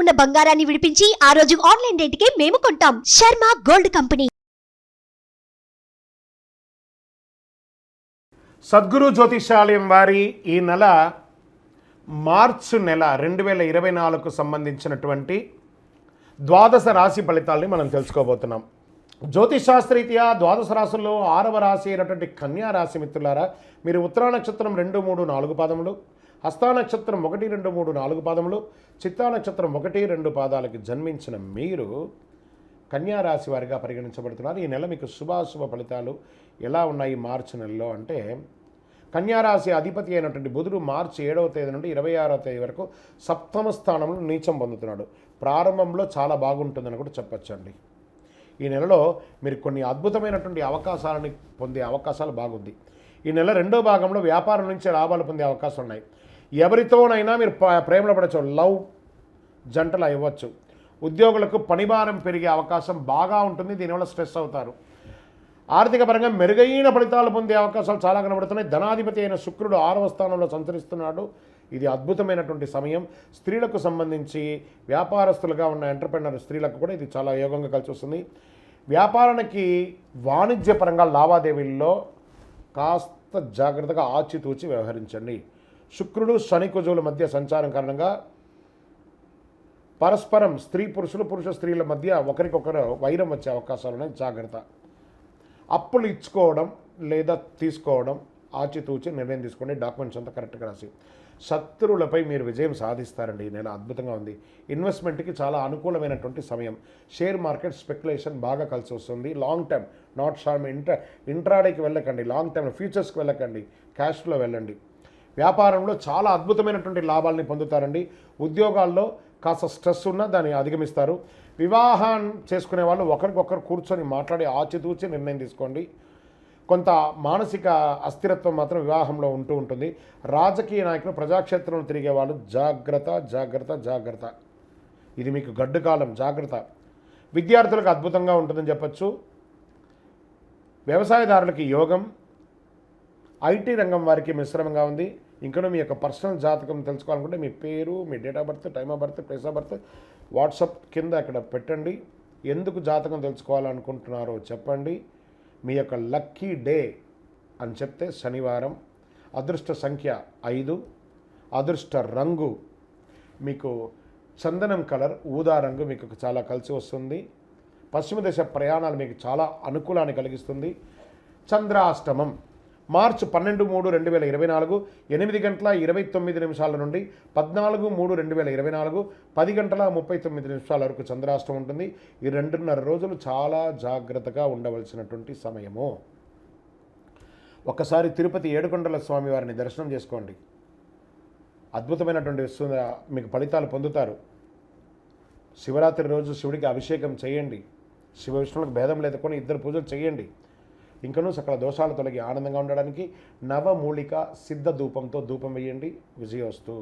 ఉన్న బంగారాన్ని విడిపించి ఆ రోజు ఆన్లైన్ రేటుకే మేము కొంటాం. Sharma gold company. Sadhguru Jyothishalayam వారి ఈ నెల మార్చు నెల రెండు వేల ఇరవై నాలుగుకు సంబంధించినటువంటి ద్వాదశ రాశి ఫలితాలని మనం తెలుసుకోబోతున్నాం. జ్యోతిషాస్త్రీత్యా ద్వాదశ రాశుల్లో ఆరవ రాశి అయినటువంటి కన్యా రాశి మిత్రులారా మీరు ఉత్తరా నక్షత్రం రెండు మూడు నాలుగు పాదములు హస్తా నక్షత్రం ఒకటి రెండు మూడు నాలుగు పాదములు చిత్తా నక్షత్రం ఒకటి రెండు పాదాలకి జన్మించిన మీరు కన్యారాశి వారిగా పరిగణించబడుతున్నారు. ఈ నెల మీకు శుభాశుభ ఫలితాలు ఎలా ఉన్నాయి మార్చి నెలలో అంటే కన్యారాశి అధిపతి అయినటువంటి బుధుడు మార్చి ఏడవ తేదీ నుండి ఇరవై ఆరవ తేదీ వరకు సప్తమ స్థానంలో నీచం పొందుతున్నాడు. ప్రారంభంలో చాలా బాగుంటుందని కూడా చెప్పచ్చండి. ఈ నెలలో మీరు కొన్ని అద్భుతమైనటువంటి అవకాశాలని పొందే అవకాశాలు బాగుంది. ఈ నెల రెండో భాగంలో వ్యాపారం నుంచి లాభాలు పొందే అవకాశం ఉన్నాయి. ఎవరితోనైనా మీరు ప్రేమలో పడచ్చు లవ్ జంటలు ఇవ్వచ్చు ఉద్యోగులకు పనిభారం పెరిగే అవకాశం బాగా ఉంటుంది దీనివల్ల స్ట్రెస్ అవుతారు. ఆర్థిక పరంగా మెరుగైన ఫలితాలు పొందే అవకాశాలు చాలా కనబడుతున్నాయి. ధనాధిపతి అయిన శుక్రుడు ఆరవ స్థానంలో సంచరిస్తున్నాడు. ఇది అద్భుతమైనటువంటి సమయం. స్త్రీలకు సంబంధించి వ్యాపారస్తులుగా ఉన్న ఎంటర్ప్రెనర్ స్త్రీలకు కూడా ఇది చాలా యోగంగా కలిసి వస్తుంది. వ్యాపారానికి వాణిజ్యపరంగా లావాదేవీల్లో కాస్త జాగ్రత్తగా ఆచితూచి వ్యవహరించండి. శుక్రుడు శని కుజువుల మధ్య సంచారం కారణంగా పరస్పరం స్త్రీ పురుషులు పురుష స్త్రీల మధ్య ఒకరికొకరు వైరం వచ్చే అవకాశాలు ఉన్నాయి. జాగ్రత్త. అప్పులు ఇచ్చుకోవడం లేదా తీసుకోవడం ఆచితూచి నిర్ణయం తీసుకోండి. డాక్యుమెంట్స్ అంతా కరెక్ట్గా రాసి. శత్రువులపై మీరు విజయం సాధిస్తారండి. ఈ నెల అద్భుతంగా ఉంది. ఇన్వెస్ట్మెంట్కి చాలా అనుకూలమైనటువంటి సమయం. షేర్ మార్కెట్ స్పెక్యులేషన్ బాగా కలిసి వస్తుంది. Long term not short intra ఇంట్రాడేకి వెళ్ళకండి. లాంగ్ టర్మ్ ఫ్యూచర్స్కి వెళ్ళకండి. క్యాష్లో వెళ్ళండి. వ్యాపారంలో చాలా అద్భుతమైనటువంటి లాభాలని పొందుతారండి. ఉద్యోగాల్లో కాస్త స్ట్రెస్ ఉన్నా దాన్ని అధిగమిస్తారు. వివాహం చేసుకునే వాళ్ళు ఒకరికొకరు కూర్చొని మాట్లాడి ఆచితూచి నిర్ణయం తీసుకోండి. కొంత మానసిక అస్థిరత్వం మాత్రం వివాహంలో ఉంటూ ఉంటుంది. రాజకీయ నాయకులు ప్రజాక్షేత్రంలో తిరిగే వాళ్ళు జాగ్రత్త జాగ్రత్త జాగ్రత్త. ఇది మీకు గడ్డు కాలం జాగ్రత్త. విద్యార్థులకు అద్భుతంగా ఉంటుందని చెప్పచ్చు. వ్యవసాయదారులకి యోగం. ఐటీ రంగం వారికి మిశ్రమంగా ఉంది. ఇంకనూ మీ యొక్క పర్సనల్ జాతకం తెలుసుకోవాలనుకుంటే మీ పేరు మీ date of birth time of birth place of birth WhatsApp కింద అక్కడ పెట్టండి. ఎందుకు జాతకం తెలుసుకోవాలనుకుంటున్నారో చెప్పండి. మీ యొక్క లక్కీ డే అని చెప్తే శనివారం. అదృష్ట సంఖ్య ఐదు. అదృష్ట రంగు మీకు చందనం కలర్ ఊదా రంగు మీకు చాలా కలిసి వస్తుంది. పశ్చిమ దశ ప్రయాణాలు మీకు చాలా అనుకూలాన్ని కలిగిస్తుంది. చంద్రాష్టమం మార్చి పన్నెండు మూడు రెండు వేల ఇరవై నాలుగు ఎనిమిది గంటల ఇరవై తొమ్మిది నిమిషాల నుండి పద్నాలుగు మూడు రెండు వేల ఇరవై నాలుగు పది గంటల ముప్పై తొమ్మిది నిమిషాల వరకు చంద్రాష్టం ఉంటుంది. ఈ రెండున్నర రోజులు చాలా జాగ్రత్తగా ఉండవలసినటువంటి సమయము. ఒక్కసారి తిరుపతి ఏడుకొండల స్వామి వారిని దర్శనం చేసుకోండి. అద్భుతమైనటువంటి మీకు ఫలితాలు పొందుతారు. శివరాత్రి రోజు శివుడికి అభిషేకం చేయండి. శివ విష్ణువులకు భేదం లేదు కొన్ని ఇద్దరు పూజలు చేయండి. ఇంకనూ సకల దోషాలు తొలగి ఆనందంగా ఉండడానికి నవమూలిక సిద్ధ ధూపంతో ధూపం వేయండి. విజయోస్తు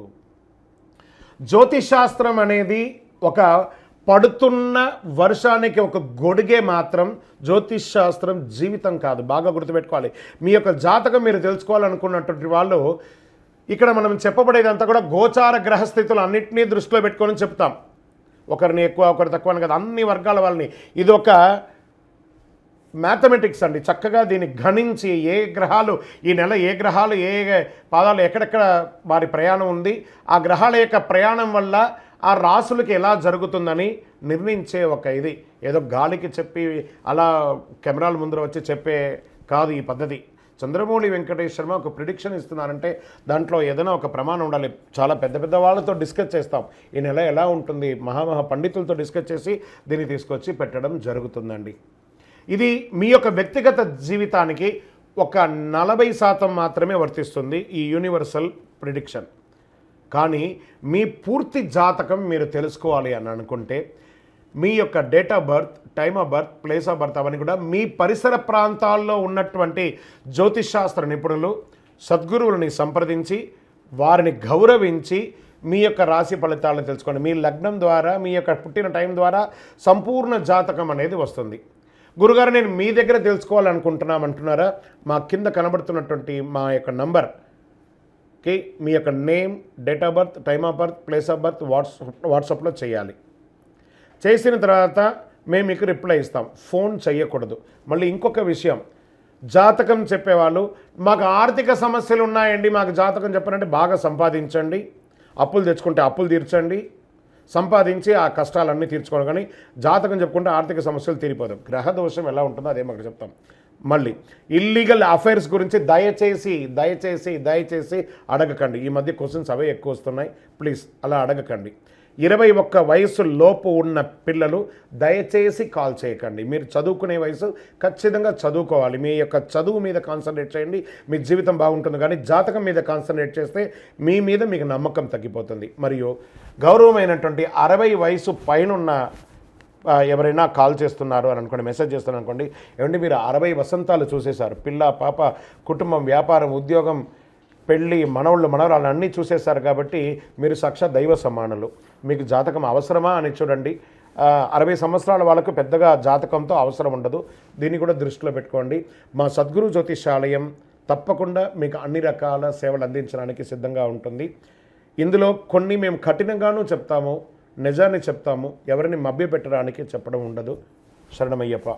జ్యోతిశాస్త్రం అనేది ఒక పడుతున్న వర్షానికి ఒక గొడుగే మాత్రం జ్యోతిష్ శాస్త్రం జీవితం కాదు. బాగా గుర్తుపెట్టుకోవాలి. మీ యొక్క జాతకం మీరు తెలుసుకోవాలనుకున్నటువంటి వాళ్ళు ఇక్కడ మనం చెప్పబడేదంతా కూడా గోచార గ్రహస్థితులు అన్నింటినీ దృష్టిలో పెట్టుకొని చెప్తాం. ఒకరిని ఎక్కువ ఒకరు తక్కువ అని కదా. అన్ని వర్గాల వాళ్ళని. ఇది ఒక మ్యాథమెటిక్స్ అండి. చక్కగా దీన్ని గణించి ఏ గ్రహాలు ఈ నెల ఏ గ్రహాలు ఏ పాదాలు ఎక్కడెక్కడ వారి ప్రయాణం ఉంది ఆ గ్రహాల యొక్క ప్రయాణం వల్ల ఆ రాసులకి ఎలా జరుగుతుందని నిర్ణయించే ఒక ఇది. ఏదో గాలికి చెప్పి అలా కెమెరాల ముందర వచ్చి చెప్పే కాదు ఈ పద్ధతి. చంద్రమౌళి వెంకటేష్ శర్మ ఒక ప్రిడిక్షన్ ఇస్తున్నారంటే దాంట్లో ఏదైనా ఒక ప్రమాణం ఉండాలి. చాలా పెద్ద పెద్ద వాళ్ళతో డిస్కస్ చేస్తాం. ఈ నెల ఎలా ఉంటుంది? మహామహా పండితులతో డిస్కస్ చేసి దీన్ని తీసుకొచ్చి పెట్టడం జరుగుతుందండి. ఇది మీ యొక్క వ్యక్తిగత జీవితానికి ఒక నలభై శాతం మాత్రమే వర్తిస్తుంది ఈ యూనివర్సల్ ప్రిడిక్షన్. కానీ మీ పూర్తి జాతకం మీరు తెలుసుకోవాలి అని అనుకుంటే మీ యొక్క date of birth time of birth place of birth అవన్నీ కూడా మీ పరిసర ప్రాంతాల్లో ఉన్నటువంటి జ్యోతిషాస్త్ర నిపుణులు సద్గురువులని సంప్రదించి వారిని గౌరవించి మీ యొక్క రాశి ఫలితాలను తెలుసుకోండి. మీ లగ్నం ద్వారా మీ యొక్క పుట్టిన టైం ద్వారా సంపూర్ణ జాతకం అనేది వస్తుంది. గురుగారు నేను మీ దగ్గర తెలుసుకోవాలనుకుంటున్నామంటున్నారా మా కింద కనబడుతున్నటువంటి మా యొక్క నంబర్. కి మీ యొక్క name date of birth time of birth place of birth WhatsApp వాట్సాప్లో చేయాలి. చేసిన తర్వాత మేము మీకు రిప్లై ఇస్తాం. ఫోన్ చేయకూడదు. మళ్ళీ ఇంకొక విషయం. జాతకం చెప్పేవాళ్ళు మాకు ఆర్థిక సమస్యలు ఉన్నాయండి మాకు జాతకం చెప్పారంటే బాగా సంపాదించండి. అప్పులు తెచ్చుకుంటే అప్పులు తీర్చండి. సంపాదించి ఆ కష్టాలన్నీ తీర్చుకోవడం కానీ జాతకం చెప్పుకుంటే ఆర్థిక సమస్యలు తీరిపోదు. గ్రహ దోషం ఎలా ఉంటుందో అదే మాకు చెప్తాం. మళ్ళీ ఇల్లీగల్ అఫైర్స్ గురించి దయచేసి దయచేసి దయచేసి అడగకండి. ఈ మధ్య క్వశ్చన్స్ అవే ఎక్కువ వస్తున్నాయి. ప్లీజ్ అలా అడగకండి. ఇరవై ఒక్క వయసు లోపు ఉన్న పిల్లలు దయచేసి కాల్ చేయకండి. మీరు చదువుకునే వయసు ఖచ్చితంగా చదువుకోవాలి. మీ యొక్క చదువు మీద కాన్సన్ట్రేట్ చేయండి. మీ జీవితం బాగుంటుంది కానీ జాతకం మీద కాన్సన్ట్రేట్ చేస్తే మీ మీద మీకు నమ్మకం తగ్గిపోతుంది. మరియు గౌరవమైనటువంటి అరవై వయసు పైనున్న ఎవరైనా కాల్ చేస్తున్నారు అని అనుకోండి మెసేజ్ చేస్తున్నారు అనుకోండి ఏమంటే మీరు అరవై వసంతాలు చూసేశారు. పిల్ల పాప కుటుంబం వ్యాపారం ఉద్యోగం పెళ్ళి మనవళ్ళు మనవరాలు అన్నీ చూసేశారు కాబట్టి మీరు సాక్షాత్ దైవ సమానులు. మీకు జాతకం అవసరమా అని చూడండి. అరవై సంవత్సరాల వాళ్ళకు పెద్దగా జాతకంతో అవసరం ఉండదు. దీన్ని కూడా దృష్టిలో పెట్టుకోండి. మా సద్గురు జ్యోతిషాలయం తప్పకుండా మీకు అన్ని రకాల సేవలు అందించడానికి సిద్ధంగా ఉంటుంది. ఇందులో కొన్ని మేము కఠినంగానూ చెప్తాము నిజాన్ని చెప్తాము ఎవరిని మభ్యపెట్టడానికి చెప్పడం ఉండదు. శరణమయ్యప్ప.